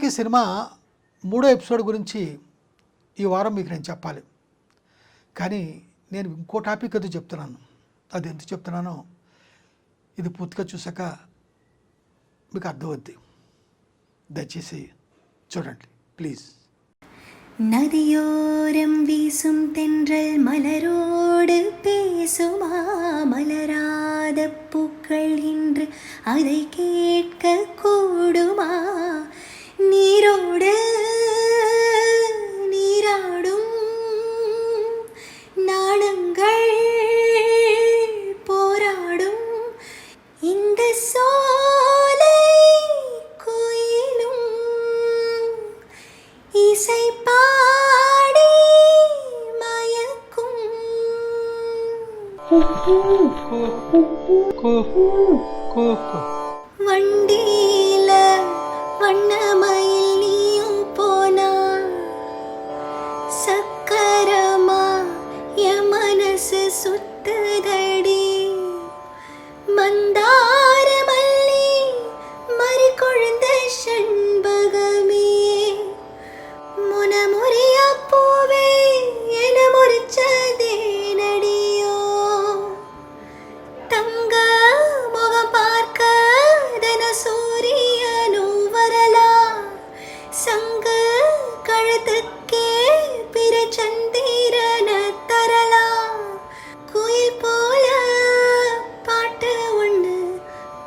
మంచు పల్లకి సినిమా మూడో ఎపిసోడ్ గురించి ఈ వారం మీకు నేను చెప్పాలి కానీ నేను ఇంకో టాపిక్ అది చెప్తున్నాను అది ఎంత చెప్తున్నానో ఇది పూర్తిగా చూసాక మీకు అర్థమవుద్ది దయచేసి చూడండి ప్లీజ్ நதியோரம் வீசும் தென்றல் மலரோடு பேசுமா மலராத பூக்கள் இன்று அதை கேட்க வண்டியில வண்ணமய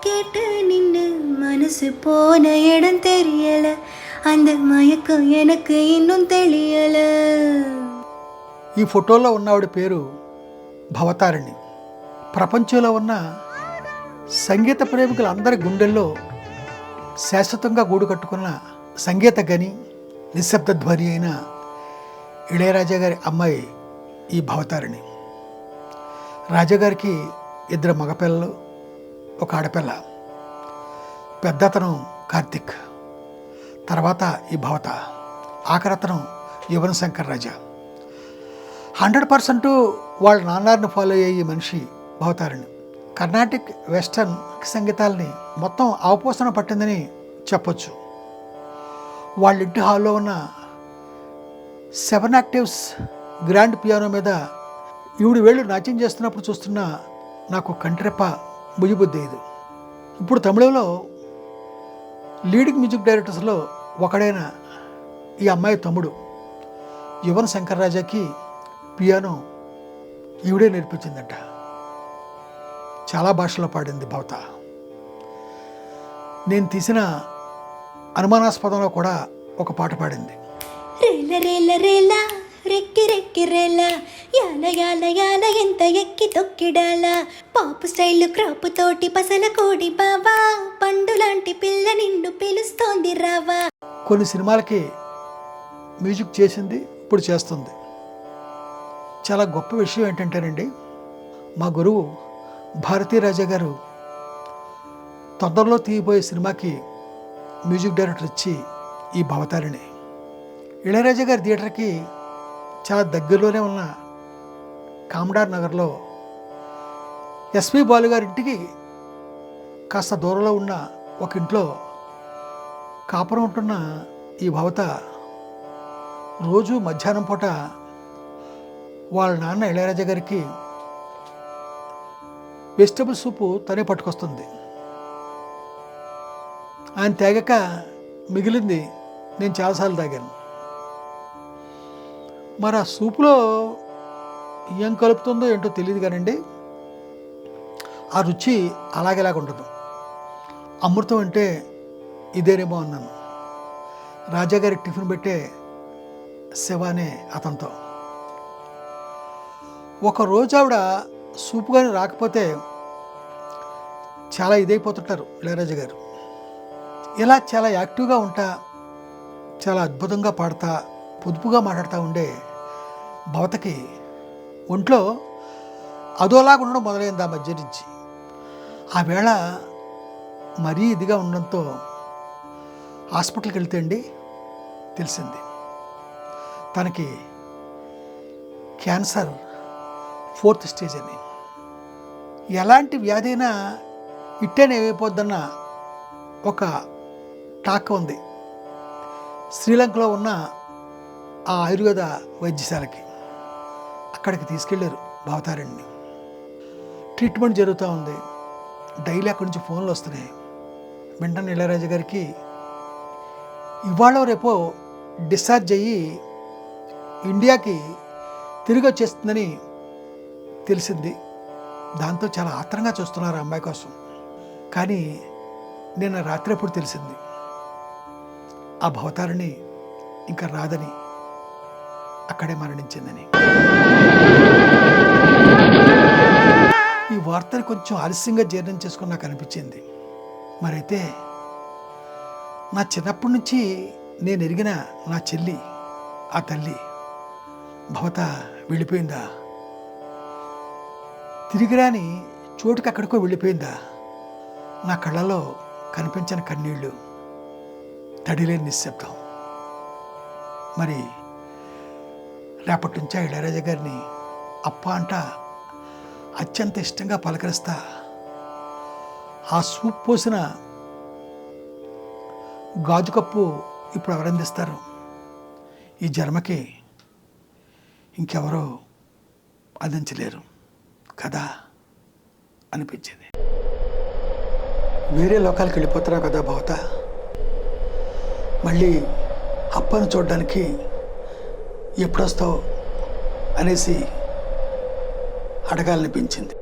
கேட்டு நின்னு மனசு போன இடம் தெரியல அந்த மயக்கம் எனக்கு இன்னும் தெரியல ఈ ఫోటోలో ఉన్నవాడి పేరు భవతారిణి ప్రపంచంలో ఉన్న సంగీత ప్రేమికులందరి గుండెల్లో శాశ్వతంగా గూడు కట్టుకున్న సంగీత గని నిశ్శబ్ద ధ్వని అయిన ఇళయరాజా గారి అమ్మాయి ఈ భవతారిణి రాజాగారికి ఇద్దరు మగపిల్లలు ఒక ఆడపిల్ల. పెద్దతను కార్తిక్. తర్వాత ఈ భవత. ఆఖరతనం యువన శంకర్ రాజా. హండ్రెడ్ పర్సెంట్ వాళ్ళ నాన్నారిని ఫాలో అయ్యే ఈ మనిషి భవతారిణి. కర్ణాటిక్ వెస్టర్న్ సంగీతాలని మొత్తం అవపోసన పట్టిందని చెప్పొచ్చు. వాళ్ళ ఇంటి హాల్లో ఉన్న సెవెన్ యాక్టివ్స్ గ్రాండ్ పియానో మీద ఈవిడ వేళ్ళు నాట్యం చేస్తున్నప్పుడు చూస్తున్న నాకు కంట్రెప్ప ముజిబుద్ధి ఇది ఇప్పుడు తమిళంలో లీడింగ్ మ్యూజిక్ డైరెక్టర్స్లో ఒకడైన ఈ అమ్మాయి తమ్ముడు యువన్ శంకర్ రాజాకి పియానో ఈవిడే నేర్పించిందట. చాలా భాషలో పాడింది భవత. నేను తీసిన అనుమానాస్పదంలో కూడా ఒక పాట పాడింది. రేల రేల రేల రెక్కి రెక్కి యాల యాల యాల ఎంత ఎక్కి తొక్కిడాల పాపు స్టైల్ క్రాప్ తోటి పసల కోడి బావా పండు లాంటి పిల్ల నిన్ను పిలుస్తోంది రావా కొన్ని సినిమాలకి మ్యూజిక్ చేసింది ఇప్పుడు చేస్తుంది. చాలా గొప్ప విషయం ఏంటంటేనండి మా గురువు భారతీ రాజా గారు తొందరలో తీయబోయే సినిమాకి మ్యూజిక్ డైరెక్టర్ ఇచ్చి ఈ భవతారిణి ఇళయరాజా గారి థియేటర్కి చాలా దగ్గరలోనే ఉన్న కామడార్ నగర్లో ఎస్పి బాలు గారి ఇంటికి కాస్త దూరంలో ఉన్న ఒక ఇంట్లో కాపురం ఉంటున్న ఈ భవత రోజు మధ్యాహ్నం పూట వాళ్ళ నాన్న ఇళయరాజా గారికి వెజిటబుల్ సూపు తనే పట్టుకొస్తుంది. ఆయన తాగాక మిగిలింది నేను చాలాసార్లు తాగాను. మరి ఆ సూపులో ఏం కలుపుతుందో ఏంటో తెలియదు కానండి. ఆ రుచి అలాగేలాగా ఉండదు అమృతం అంటే ఇదేనేమో అన్నాను. రాజాగారి టిఫిన్ పెట్టే శివానే అతనితో. ఒక రోజు ఆవిడ సూపు కానీ రాకపోతే చాలా ఇదైపోతుంటారు ఇళయరాజు గారు. ఇలా చాలా యాక్టివ్గా ఉంటా చాలా అద్భుతంగా పాడతా పొదుపుగా మాట్లాడుతూ ఉండే భవతకి ఒంట్లో అదోలాగా ఉండడం మొదలైంది ఆ మధ్య నుంచి. ఆ వేళ మరీ ఇదిగా ఉండడంతో హాస్పిటల్కి వెళ్తే అండి తెలిసింది. తనకి క్యాన్సర్ ఫోర్త్ స్టేజ్ అని. ఎలాంటి వ్యాధి అయినా ఇట్టేనే ఏమైపోద్దన్న ఒక టాక్ ఉంది. శ్రీలంకలో ఉన్న ఆ ఆయుర్వేద వైద్యశాలకి. అక్కడికి తీసుకెళ్ళారు భావతారణ్ణి ట్రీట్మెంట్ జరుగుతూ ఉంది. డైలీ అక్కడి నుంచి ఫోన్లు వస్తున్నాయి. వెంటనే ఇళయరాజా గారికి ఇవాళ రేపో డిశ్చార్జ్ అయ్యి ఇండియాకి తిరిగి వచ్చేస్తుందని తెలిసింది. దాంతో చాలా ఆత్రంగా చూస్తున్నారు ఆ అమ్మాయి కోసం. కానీ నిన్న రాత్రి అప్పుడు తెలిసింది. ఆ భవతారిణి ఇంకా రాదని అక్కడే మరణించిందని. ఈ వార్తను కొంచెం ఆలస్యంగా జీర్ణం చేసుకుని నాకు అనిపించింది. మరైతే నా చిన్నప్పటి నుంచి నేను ఎరిగిన నా చెల్లి ఆ తల్లి భవత వెళ్ళిపోయిందా? తిరిగిరాని చోటుకి అక్కడికో వెళ్ళిపోయిందా? నా కళ్ళలో కనిపించిన కన్నీళ్ళు తడిలేని నిశ్శబ్దం. మరి రేపటి నుంచి ఆ ఇళయరాజా గారిని అప్ప అంట అత్యంత ఇష్టంగా పలకరిస్తా. ఆ సూప్ పోసిన గాజు కప్పు ఇప్పుడు ఎవరందిస్తారు ఈ జన్మకి ఇంకెవరో అందించలేరు కదా అనిపించింది. వేరే లోకాలకు వెళ్ళిపోతున్నావు కదా భవత. మళ్ళీ అప్పను చూడడానికి ఎప్పుడొస్తావు అనేసి అడగాలనిపించింది.